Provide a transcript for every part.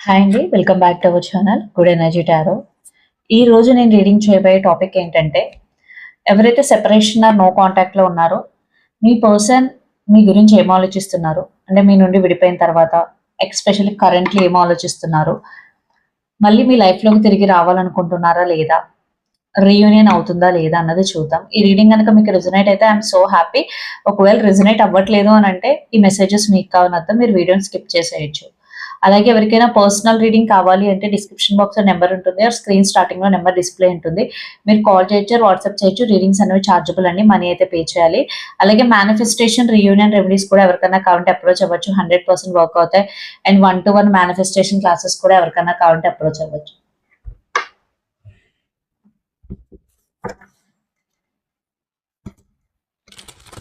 Hi అండి welcome back to our channel good energy tarot ఈ రోజు నేను రీడింగ్ చేయబోయే టాపిక్ ఏంటంటే ఎవరైతే సెపరేషన్ ఆర్ నో కాంటాక్ట్లో ఉన్నారో మీ పర్సన్ మీ గురించి ఏం ఆలోచిస్తున్నారు? అంటే మీ నుండి విడిపోయిన తర్వాత ఎక్స్పెషల్లీ కరెంట్లీ ఏం ఆలోచిస్తున్నారు? మళ్ళీ మీ లైఫ్లోకి తిరిగి రావాలనుకుంటున్నారా లేదా? రీయూనియన్ అవుతుందా లేదా అన్నది చూద్దాం. ఈ రీడింగ్ కనుక మీకు రిజనేట్ అయితే ఐఎమ్ సో హ్యాపీ ఒకవేళ రిజనేట్ అవ్వట్లేదు అని అంటే ఈ మెసేజెస్ మీకు కావాలంతా మీరు వీడియోని స్కిప్ చేసేయచ్చు. అలాగే ఎవరికైనా పర్సనల్ రీడింగ్ కావాలి అంటే డిస్క్రిప్షన్ బాక్స్లో నెంబర్ ఉంటుంది. ఆర్ స్క్రీన్ స్టార్టింగ్లో నెంబర్ డిస్ప్లే ఉంటుంది. మీరు కాల్ చేయొచ్చు వాట్సాప్ చేయొచ్చు రీడింగ్స్ అనేవి చార్జబుల్ అండి. మనీ అయితే పే చేయాలి. అలాగే మేనిఫెస్టేషన్ రీయూనియన్ రెమెడీస్ కూడా ఎవరికైనా కావాలంటే అప్రోచ్ అవ్వచ్చు. హండ్రెడ్ పర్సెంట్ వర్క్ అవుతాయి. And one to one manifestation classes కూడా ఎవరికైనా కావాలంటే అప్రోచ్ అవ్వచ్చు.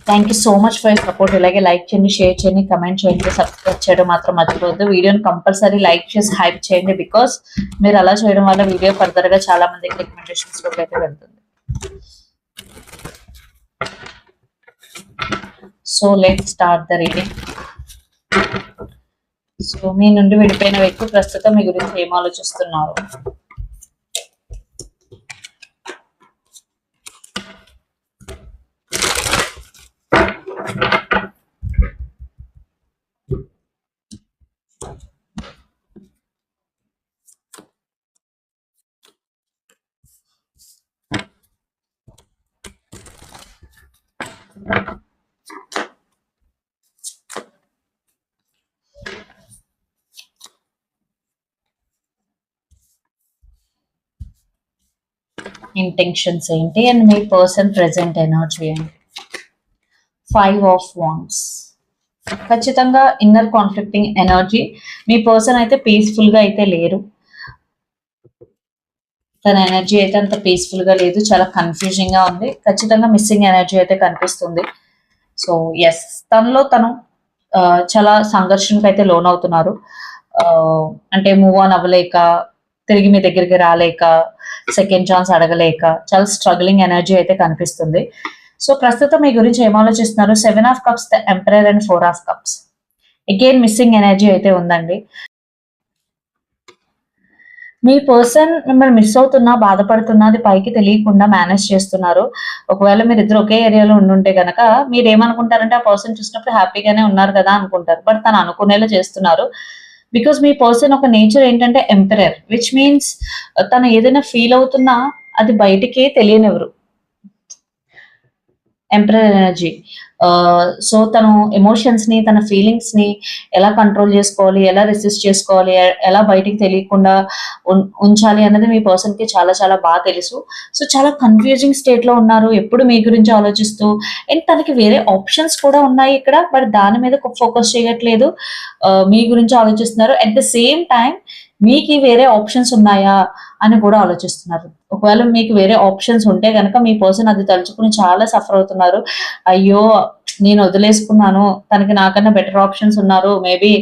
Thank you so much for support ఇలాగే లైక్ చేయండి షేర్ చేయండి కమెంట్ చేయండి సబ్స్క్రైబ్ చేయడం మాత్రం మర్చిపోవద్దు. వీడియోని కంపల్సరీ లైక్ చేసి హైప్ చేయండి బికాస్ మీరు అలా చేయడం వల్ల వీడియో ఫర్దర్గా చాలా మందికి రికమెండేషన్స్లోకి అయితే వెళ్తుంది. So let start the reading so మీ నుండి విడిపోయిన వ్యక్తి ప్రస్తుతం మీ గురించి ఏం ఆలోచిస్తున్నారు? ఇంటెన్షన్స్ ఏంటి? అండ్ మీ పర్సన్ ప్రజెంట్ ఎనర్జీ ఏంటి? ఫైవ్ ఆఫ్ వాన్స్ ఖచ్చితంగా ఇన్నర్ కాన్ఫ్లిక్టింగ్ ఎనర్జీ మీ పర్సన్ అయితే పీస్ఫుల్గా అయితే లేరు. తన ఎనర్జీ అయితే అంత పీస్ఫుల్గా లేదు. చాలా కన్ఫ్యూజింగ్గా ఉంది. ఖచ్చితంగా మిస్సింగ్ ఎనర్జీ అయితే కనిపిస్తుంది. సో ఎస్ తనలో తను చాలా సంఘర్షణకు అయితే లోన్ అవుతున్నారు అంటే మూవ్ ఆన్ అవ్వలేక తిరిగి మీ దగ్గరికి రాలేక సెకండ్ ఛాన్స్ అడగలేక చాలా స్ట్రగ్లింగ్ ఎనర్జీ అయితే కనిపిస్తుంది. సో ప్రస్తుతం మీ గురించి ఏం ఆలోచిస్తున్నారు? Seven of cups the emperor and four of cups again missing energy అయితే ఉందండి. మీ పర్సన్ మిమ్మల్ని మిస్ అవుతున్నా బాధపడుతున్నా అది పైకి తెలియకుండా మేనేజ్ చేస్తున్నారు. ఒకవేళ మీరు ఇద్దరు ఒకే ఏరియాలో ఉండుంటే గనక మీరు ఏమనుకుంటారంటే ఆ పర్సన్ చూసినప్పుడు హ్యాపీగానే ఉన్నారు కదా అనుకుంటారు. బట్ తను అనుకునేలా చేస్తున్నారు. బికాస్ మీ పర్సన్ ఒక నేచర్ ఏంటంటే ఎంపరర్ విచ్ మీన్స్ తను ఏదైనా ఫీల్ అవుతున్నా అది బయటికే తెలియనివ్వరు. ఎంప్రర్ ఎనర్జీ సో తను ఎమోషన్స్ని తన ఫీలింగ్స్ని ఎలా కంట్రోల్ చేసుకోవాలి ఎలా రెసిస్ట్ చేసుకోవాలి ఎలా బయటికి తెలియకుండా ఉంచాలి అన్నది మీ పర్సన్కి చాలా చాలా బాగా తెలుసు. సో చాలా కన్ఫ్యూజింగ్ స్టేట్లో ఉన్నారు. ఎప్పుడు మీ గురించి ఆలోచిస్తూ అండ్ తనకి వేరే ఆప్షన్స్ కూడా ఉన్నాయి ఇక్కడ బట్ దాని మీద ఫోకస్ చేయట్లేదు. మీ గురించి ఆలోచిస్తున్నారు. అట్ ద సేమ్ టైం మీకు వేరే ఆప్షన్స్ ఉన్నాయా అని కూడా ఆలోచిస్తున్నారు. ఒకవేళ మీకు వేరే ఆప్షన్స్ ఉంటే కనుక మీ పర్సన్ అది తలుచుకుని చాలా సఫర్ అవుతున్నారు. అయ్యో నేను వదిలేసుకున్నాను. తనకి నాకన్నా బెటర్ ఆప్షన్స్ ఉన్నారు. మేబీ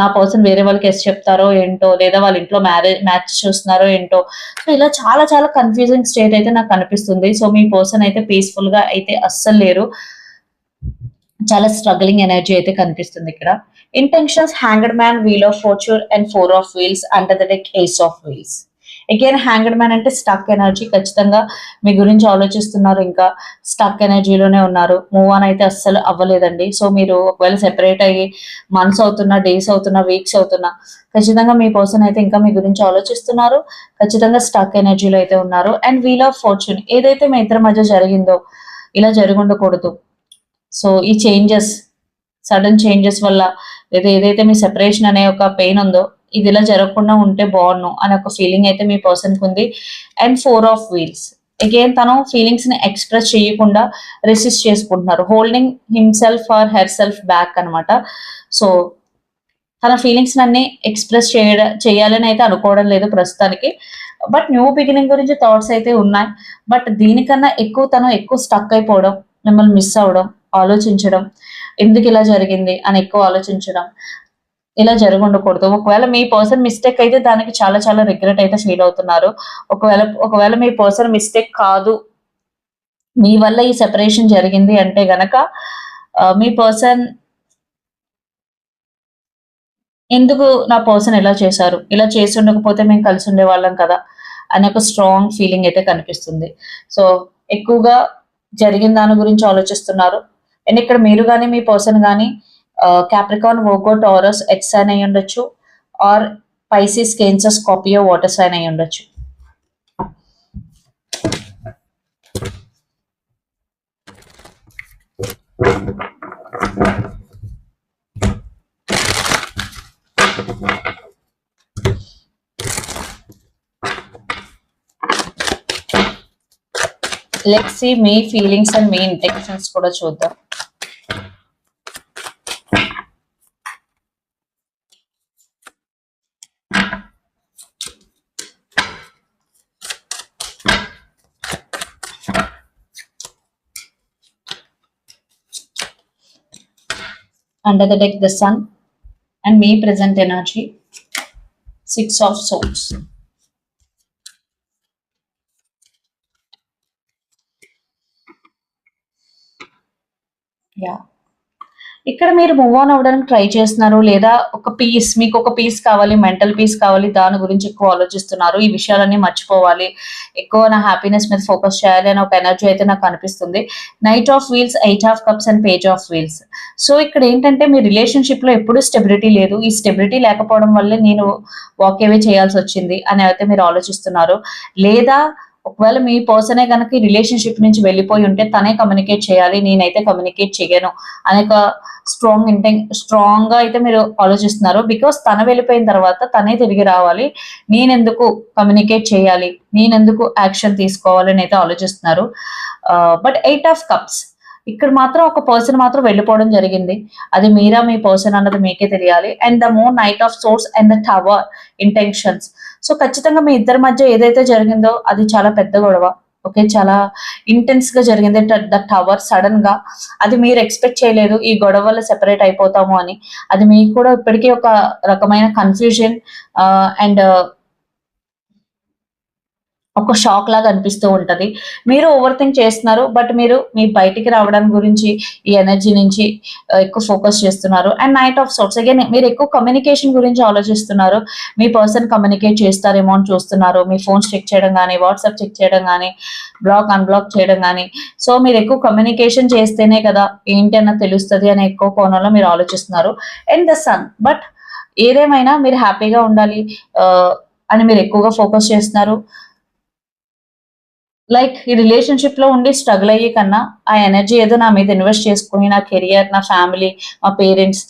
నా పర్సన్ వేరే వాళ్ళకి ఎస్ చెప్తారో ఏంటో లేదా వాళ్ళ ఇంట్లో మ్యారేజ్ మ్యాచ్ చూస్తున్నారో ఏంటో. సో ఇలా చాలా చాలా కన్ఫ్యూజింగ్ స్టేట్ అయితే నాకు కనిపిస్తుంది సో మీ పర్సన్ అయితే పీస్ఫుల్గా అయితే అస్సలు లేరు. చాలా స్ట్రగ్లింగ్ ఎనర్జీ అయితే కనిపిస్తుంది ఇక్కడ. Intentions hanged man wheel of fortune and four of wheels under the deck ace of wheels again hanged man అంటే స్టక్ ఎనర్జీ ఖచ్చితంగా మీ గురించి ఆలోచిస్తున్నారు ఇంకా స్టక్ ఎనర్జీలోనే ఉన్నారు. మూవ్ ఆన్ అయితే అస్సలు అవ్వలేదండి. సో మీరు ఒకవేళ సెపరేట్ అయ్యి మంత్స్ అవుతున్నా డేస్ అవుతున్నా వీక్స్ అవుతున్నా ఖచ్చితంగా మీ పర్సన్ అయితే ఇంకా మీ గురించి ఆలోచిస్తున్నారు. ఖచ్చితంగా స్టక్ ఎనర్జీలో అయితే ఉన్నారు. అండ్ వీల్ ఆఫ్ ఫార్చ్యూన్ ఏదైతే మీ ఇద్దరి మధ్య జరిగిందో ఇలా జరగకూడదు సో ఈ చేంజెస్ సడన్ చేంజెస్ వల్ల లేదా ఏదైతే మీ సెపరేషన్ అనే ఒక పెయిన్ ఉందో ఇది ఇలా జరగకుండా ఉంటే బాగుండు అనే ఒక ఫీలింగ్ అయితే మీ పర్సన్కి ఉంది. And four of wheels. Again తను ఫీలింగ్స్ని ఎక్స్ప్రెస్ చేయకుండా రెసిస్ట్ చేసుకుంటున్నారు. Holding himself or herself back అన్నమాట. సో తన ఫీలింగ్స్ అన్ని ఎక్స్ప్రెస్ చేయడం చేయాలని అయితే అనుకోవడం లేదు ప్రస్తుతానికి. బట్ న్యూ బిగినింగ్ గురించి థాట్స్ అయితే ఉన్నాయి. బట్ దీనికన్నా ఎక్కువ తను ఎక్కువ స్టక్ అయిపోవడం మిమ్మల్ని మిస్ అవ్వడం ఆలోచించడం. ఎందుకు ఇలా జరిగింది అని ఎక్కువ ఆలోచించడం. ఇలా జరగకూడదు. ఉండకూడదు ఒకవేళ మీ పర్సన్ మిస్టేక్ అయితే దానికి చాలా చాలా రిగ్రెట్ అయితే ఫీల్ అవుతున్నారు. ఒకవేళ ఒకవేళ మీ పర్సన్ మిస్టేక్ కాదు. మీ వల్ల ఈ సెపరేషన్ జరిగింది అంటే గనక మీ పర్సన్ ఎందుకు నా పర్సన్ ఇలా చేశారు? ఇలా చేసి ఉండకపోతే మేము కలిసి ఉండేవాళ్ళం కదా అనే ఒక స్ట్రాంగ్ ఫీలింగ్ అయితే కనిపిస్తుంది. సో ఎక్కువగా జరిగిన దాని గురించి ఆలోచిస్తున్నారు. అండ్ ఇక్కడ మీరు కానీ మీ పర్సన్ కానీ Capricorn Virgo Taurus ex sign అయి ఉండొచ్చు. Or Pisces Cancer Scorpio water sign అయి ఉండొచ్చు. లెట్స్ సి మీ ఫీలింగ్స్ అండ్ మీ ఇంటెన్షన్స్ కూడా చూద్దాం. Under the deck the sun and may present energy. Six of swords. Yeah ఇక్కడ మీరు మూవ్ ఆన్ అవ్వడానికి ట్రై చేస్తున్నారు లేదా ఒక పీస్ మీకు ఒక పీస్ కావాలి మెంటల్ పీస్ కావాలి దాని గురించి ఎక్కువ ఆలోచిస్తున్నారు ఈ విషయాలన్నీ మర్చిపోవాలి ఎక్కువ నా హ్యాపీనెస్ మీద ఫోకస్ చేయాలి అనే ఒక ఎనర్జీ అయితే నాకు అనిపిస్తుంది. Knight of wheels eight of cups and page of wheels so ఇక్కడ ఏంటంటే మీ రిలేషన్షిప్లో ఎప్పుడు స్టెబిలిటీ లేదు. ఈ స్టెబిలిటీ లేకపోవడం వల్లే నేను వాక్ అవే చేయాల్సి వచ్చింది అని అయితే మీరు ఆలోచిస్తున్నారు. లేదా ఒకవేళ మీ పర్సనే కనుక రిలేషన్షిప్ నుంచి వెళ్ళిపోయి ఉంటే తనే కమ్యూనికేట్ చేయాలి నేనైతే కమ్యూనికేట్ చేయను అనేక స్ట్రాంగ్ ఇంటెన్ స్ట్రాంగ్గా అయితే మీరు ఆలోచిస్తున్నారు. బికాస్ తన వెళ్ళిపోయిన తర్వాత తనే తిరిగి రావాలి. నేనెందుకు కమ్యూనికేట్ చేయాలి? నేనెందుకు యాక్షన్ తీసుకోవాలి? అని అయితే ఆలోచిస్తున్నారు బట్ ఎయిట్ ఆఫ్ కప్స్ ఇక్కడ మాత్రం ఒక పర్సన్ మాత్రం వెళ్ళిపోవడం జరిగింది. అది మీరా మీ పర్సన్ అన్నది మీకే తెలియాలి. And the more knight of swords and the tower intentions so ఖచ్చితంగా మీ ఇద్దరి మధ్య ఏదైతే జరిగిందో అది చాలా పెద్ద గొడవ. ఓకే చాలా ఇంటెన్స్గా జరిగింది. ద టవర్ సడన్గా. అది మీరు ఎక్స్పెక్ట్ చేయలేదు. ఈ గొడవ వల్ల సెపరేట్ అయిపోతాము అని. అది మీకు కూడా ఇప్పటికీ ఒక రకమైన కన్ఫ్యూజన్ అండ్ uh, ఒక షాక్ లాగా అనిపిస్తూ ఉంటది. మీరు ఓవర్ థింక్ చేస్తున్నారు బట్ మీరు మీ బయటికి రావడం గురించి ఈ ఎనర్జీ నుంచి ఎక్కువ ఫోకస్ చేస్తున్నారు. And knight of swords again మీరు ఎక్కువ కమ్యూనికేషన్ గురించి ఆలోచిస్తున్నారు. మీ పర్సన్ కమ్యూనికేట్ చేస్తారేమో అని చూస్తున్నారు. మీ ఫోన్స్ చెక్ చేయడం కానీ వాట్సాప్ చెక్ చేయడం కానీ బ్లాక్ అన్బ్లాక్ చేయడం కానీ సో మీరు ఎక్కువ కమ్యూనికేషన్ చేస్తేనే కదా ఏంటి అన్న తెలుస్తుంది అనే ఎక్కువ కోణంలో మీరు ఆలోచిస్తున్నారు. అండ్ ద సన్ బట్ ఏదేమైనా మీరు హ్యాపీగా ఉండాలి అని మీరు ఎక్కువగా ఫోకస్ చేస్తున్నారు. లైక్ ఈ రిలేషన్షిప్లో ఉండి స్ట్రగుల్ అయ్యే కన్నా ఆ ఎనర్జీ ఏదో నా మీద ఇన్వెస్ట్ చేసుకుని నా కెరియర్ నా ఫ్యామిలీ మా పేరెంట్స్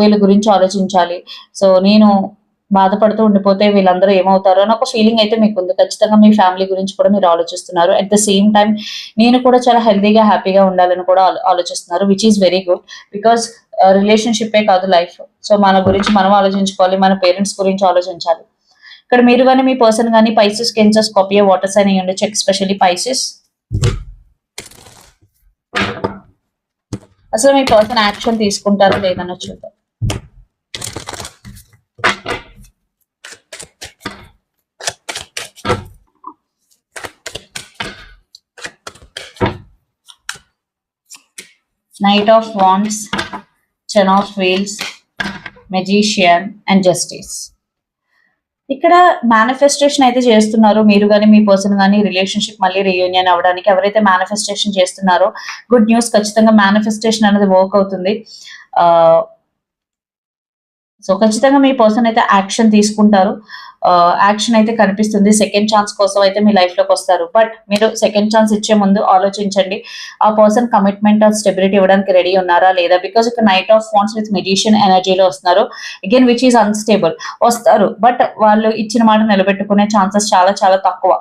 వీళ్ళ గురించి ఆలోచించాలి. సో నేను బాధపడుతూ ఉండిపోతే వీళ్ళందరూ ఏమవుతారో అని ఒక ఫీలింగ్ అయితే మీకు ఉంది ఖచ్చితంగా మీ ఫ్యామిలీ గురించి కూడా మీరు ఆలోచిస్తున్నారు. అట్ ద సేమ్ టైం నేను కూడా చాలా హెల్దీగా హ్యాపీగా ఉండాలని కూడా ఆలోచిస్తున్నారు which is very good because relationship కాదు లైఫ్ సో మన గురించి మనం ఆలోచించుకోవాలి మన పేరెంట్స్ గురించి ఆలోచించాలి. ఇక్కడ మీరు కానీ మీ పర్సన్ కానీ Pisces Cancers Scorpio water sign అయ్యండి చెక్ స్పెషల్లీ పైసెస్ అసలు మీ పర్సన్ యాక్షన్ తీసుకుంటారో లేదన్న చూద్దాం. Knight of wands ten of wheels magician and justice ఇక్కడ మేనిఫెస్టేషన్ అయితే చేస్తున్నారు. మీరు కానీ మీ పర్సన్ కానీ రిలేషన్షిప్ మళ్ళీ రీయూనియన్ అవ్వడానికి ఎవరైతే మేనిఫెస్టేషన్ చేస్తున్నారో గుడ్ న్యూస్ ఖచ్చితంగా మేనిఫెస్టేషన్ అనేది వర్క్ అవుతుంది. సో ఖచ్చితంగా మీ పర్సన్ అయితే యాక్షన్ తీసుకుంటారు. యాక్షన్ అయితే కనిపిస్తుంది. సెకండ్ ఛాన్స్ కోసం అయితే మీ లైఫ్లోకి వస్తారు. బట్ మీరు సెకండ్ ఛాన్స్ ఇచ్చే ముందు ఆలోచించండి. ఆ పర్సన్ కమిట్మెంట్ ఆఫ్ స్టెబిలిటీ ఇవ్వడానికి రెడీ ఉన్నారా లేదా? బికాస్ ఇక్కడ knight of phones with magician ఎనర్జీలో వస్తున్నారు. అగైన్ విచ్ ఈస్ అన్స్టేబుల్ వస్తారు. బట్ వాళ్ళు ఇచ్చిన మాట నిలబెట్టుకునే ఛాన్సెస్ చాలా చాలా తక్కువ.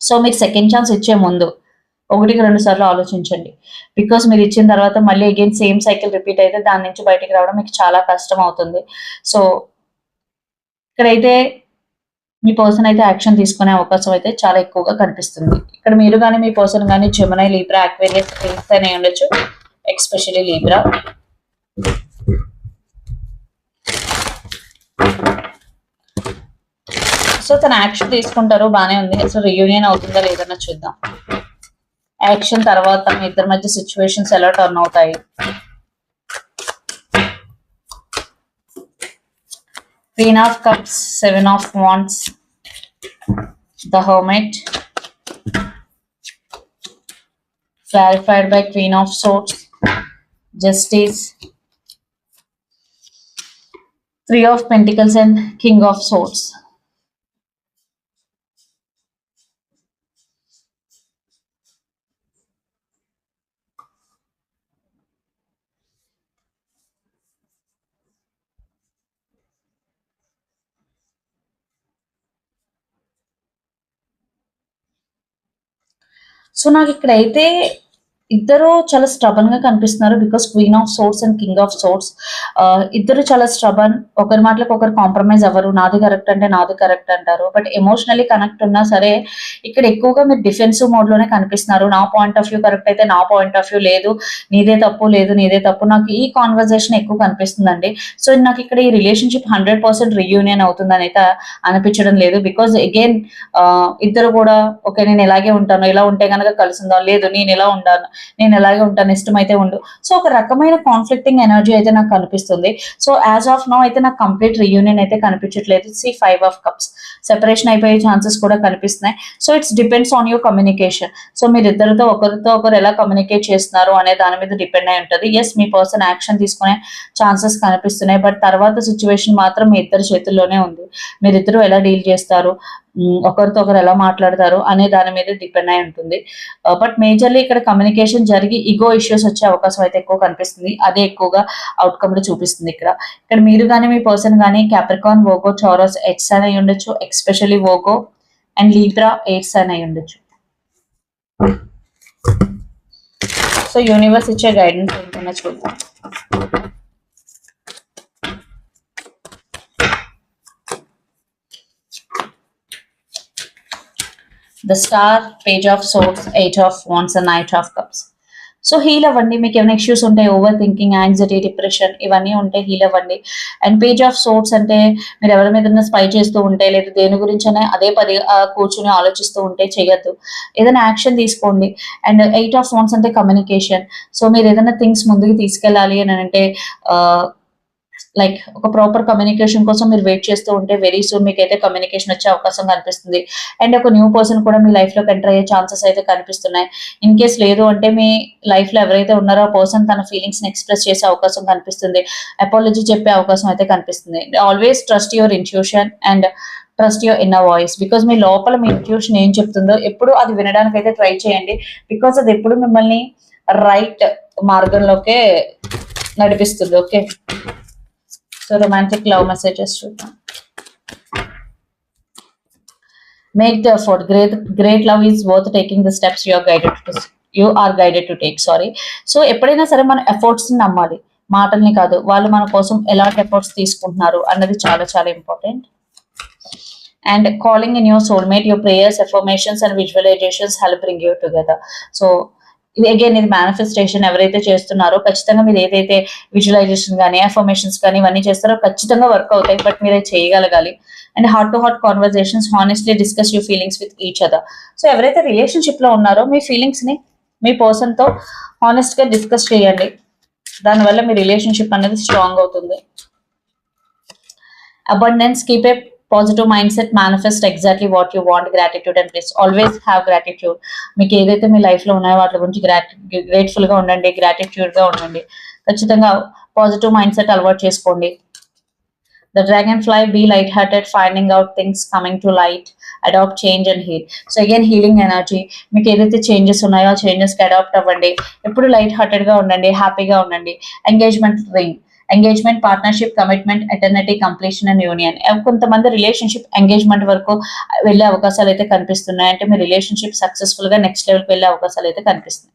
సో మీరు సెకండ్ ఛాన్స్ ఇచ్చే ముందు ఒకటికి రెండు సార్లు ఆలోచించండి. బికాస్ మీరు ఇచ్చిన తర్వాత మళ్ళీ అగైన్ సేమ్ సైకిల్ రిపీట్ అయితే దాని నుంచి బయటికి రావడం మీకు చాలా కష్టం అవుతుంది. సో ఇక్కడైతే మీ పర్సన్ అయితే యాక్షన్ తీసుకునే అవకాశం అయితే చాలా ఎక్కువగా కనిపిస్తుంది. ఇక్కడ మీరు కానీ మీ పర్సన్ కానీ చెమనై లీబ్రా అక్వేరియస్ అనే ఉండొచ్చు. ఎక్స్పెషలీ లీబ్రా సో తన యాక్షన్ తీసుకుంటారు బానే ఉంది. అసలు రియూనియన్ అవుతుందా లేదన్నా చూద్దాం. యాక్షన్ తర్వాత మీ ఇద్దరి మధ్య సిచ్యువేషన్స్ ఎలా టర్న్ అవుతాయి Queen of Cups, Seven of Wands, the Hermit, clarified by Queen of Swords, Justice, Three of Pentacles and King of Swords. So నాకు ఇక్కడైతే ఇద్దరు చాలా స్ట్రబన్గా కనిపిస్తున్నారు because queen of swords and king of swords ఇద్దరు చాలా stubborn ఒకరి మాటలకు ఒకరు కాంప్రమైజ్ అవ్వరు. నాది కరెక్ట్ అంటే నాది కరెక్ట్ అంటారు. బట్ ఎమోషనలీ కనెక్ట్ ఉన్నా సరే ఇక్కడ ఎక్కువగా మీరు డిఫెన్సివ్ మోడ్లోనే కనిపిస్తున్నారు. నా పాయింట్ ఆఫ్ వ్యూ కరెక్ట్ అయితే నా పాయింట్ ఆఫ్ వ్యూ లేదు. నీదే తప్పు లేదు నీదే తప్పు. నాకు ఈ కాన్వర్జేషన్ ఎక్కువ కనిపిస్తుందండి. సో నాకు ఇక్కడ ఈ రిలేషన్షిప్ హండ్రెడ్ పర్సెంట్ రియూనియన్ అవుతుందని అయితే అనిపించడం లేదు. బికాస్ అగైన్ ఇద్దరు కూడా ఓకే నేను ఇలాగే ఉంటాను. ఇలా ఉంటే కనుక కలిసిందా. లేదు నేను ఇలా ఉంటాను నేను ఎలాగే ఉంటాను ఇష్టం అయితే ఉండు. సో ఒక రకమైన కాన్ఫ్లిక్టింగ్ ఎనర్జీ అయితే నాకు కనిపిస్తుంది. సో యాజ్ ఆఫ్ నో అయితే నాకు కంప్లీట్ రియూనియన్ అయితే కనిపించట్లేదు. See five of cups separation అయిపోయే ఛాన్సెస్ కూడా కనిపిస్తున్నాయి. So it's depends on your communication so మీరు ఇద్దరితో ఒకరితో ఒకరు ఎలా కమ్యూనికేట్ చేస్తున్నారు అనే దాని మీద డిపెండ్ అయి ఉంటుంది. ఎస్ మీ పర్సన్ యాక్షన్ తీసుకునే ఛాన్సెస్ కనిపిస్తున్నాయి. బట్ తర్వాత సిచ్యువేషన్ మాత్రం మీ ఇద్దరి చేతుల్లోనే ఉంది. మీరిద్దరు ఎలా డీల్ చేస్తారు? ఒకరితో ఒకరు ఎలా మాట్లాడతారు అనే దాని మీద డిపెండ్ అయి ఉంటుంది. Uh, బట్ మేజర్లీ ఇక్కడ కమ్యూనికేషన్ జరిగి ఇగో ఇష్యూస్ వచ్చే అవకాశం అయితే ఎక్కువ కనిపిస్తుంది. అదే ఎక్కువగా అవుట్కమ్లో చూపిస్తుంది ఇక్కడ. ఇక్కడ మీరు కానీ మీ పర్సన్ కానీ క్యాప్రికాన్ వోగో చౌరస్ ఎక్స్ అని అయి ఉండొచ్చు. Especially Virgo and Libra eights అని అయి ఉండొచ్చు. సో యూనివర్స్ ఇచ్చే గైడెన్స్ ఏంటన్నా చూద్దాం. The star page of swords eight of wands and knight of cups so heal అవ్వండి మీకు ఏమైనా ఇష్యూస్ ఉంటాయి ఓవర్ థింకింగ్ యాంగ్జైటీ డిప్రెషన్ ఇవన్నీ ఉంటే హీల్ అవ్వండి అండ్ పేజ్ ఆఫ్ సోర్స్ అంటే మీరు ఎవరి మీద స్పై చేస్తూ ఉంటే లేదా దేని గురించనే అదే పది కూర్చుని ఆలోచిస్తూ ఉంటే చేయొద్దు. ఏదైనా యాక్షన్ తీసుకోండి. అండ్ ఎయిట్ ఆఫ్ ఫోన్స్ అంటే కమ్యూనికేషన్ సో మీరు ఏదైనా థింగ్స్ ముందుకు తీసుకెళ్ళాలి అని అంటే లైక్ ఒక ప్రాపర్ కమ్యూనికేషన్ కోసం మీరు వెయిట్ చేస్తూ ఉంటే వెరీ సూన్ మీకు అయితే కమ్యూనికేషన్ వచ్చే అవకాశం కనిపిస్తుంది. అండ్ ఒక న్యూ పర్సన్ కూడా మీ లైఫ్లోకి ఎంటర్ అయ్యే ఛాన్సెస్ అయితే కనిపిస్తున్నాయి. ఇన్ కేస్ లేదు అంటే మీ లైఫ్లో ఎవరైతే ఉన్నారో ఆ పర్సన్ తన ఫీలింగ్స్ని ఎక్స్ప్రెస్ చేసే అవకాశం కనిపిస్తుంది. అపాలజీ చెప్పే అవకాశం అయితే కనిపిస్తుంది. Always trust your intuition and trust your inner voice because మీ లోపల మీ ఇంట్యూషన్ ఏం చెప్తుందో ఎప్పుడు అది వినడానికి అయితే ట్రై చేయండి. బికాస్ అది ఎప్పుడు మిమ్మల్ని రైట్ మార్గంలోకే నడిపిస్తుంది. Okay so romantic love messages చూద్దాం. Make the effort great great love is worth taking the steps you're guided to you are guided to take sorry so ఎప్పుడైనా సరే మనం ఎఫర్ట్స్ నమ్మాలి. మాటల్ని కాదు వాళ్ళు మన కోసం ఎలాంటి ఎఫర్ట్స్ తీసుకుంటున్నారు అన్నది చాలా చాలా important and calling in your soulmate your prayers affirmations and visualisations help bring you together so ఇది అగైన్ ఇది మేనిఫెస్టేషన్ ఎవరైతే చేస్తున్నారో ఖచ్చితంగా మీరు ఏదైతే విజువలైజేషన్ కానీ అఫర్మేషన్స్ కానీ ఇవన్నీ చేస్తారో ఖచ్చితంగా వర్క్ అవుతాయి. బట్ మీరు చేయగలగాలి. And heart to heart conversations honestly discuss your feelings with each other so ఎవరైతే రిలేషన్షిప్లో ఉన్నారో మీ ఫీలింగ్స్ని మీ పర్సన్తో హానెస్ట్గా డిస్కస్ చేయండి. దానివల్ల మీ రిలేషన్షిప్ అనేది స్ట్రాంగ్ అవుతుంది. Abundance keep a positive mindset manifest exactly what you want gratitude and please always have gratitude మీకు ఏదైతే మీ లైఫ్లో ఉన్నాయో వాటి గురించి గ్రేట్ఫుల్గా ఉండండి గ్రాటిట్యూడ్గా ఉండండి. ఖచ్చితంగా పాజిటివ్ మైండ్ సెట్ అలవాటు చేసుకోండి. The dragonfly be light hearted finding out things coming to light adapt change and heal so again healing energy మీకు ఏదైతే చేంజెస్ ఉన్నాయో ఆ చేంజెస్కి అడాప్ట్ అవ్వండి. ఎప్పుడు లైట్ హార్టెడ్గా ఉండండి హ్యాపీగా ఉండండి. Engagement ring engagement partnership commitment eternity completion and union కొంతమంది రిలేషన్షిప్ ఎంగేజ్మెంట్ వరకు వెళ్ళే అవకాశాలు అయితే కనిపిస్తున్నాయి. అంటే మీ రిలేషన్షిప్ సక్సెస్ఫుల్గా నెక్స్ట్ లెవెల్కి వెళ్ళే అవకాశాలు అయితే కనిపిస్తున్నాయి.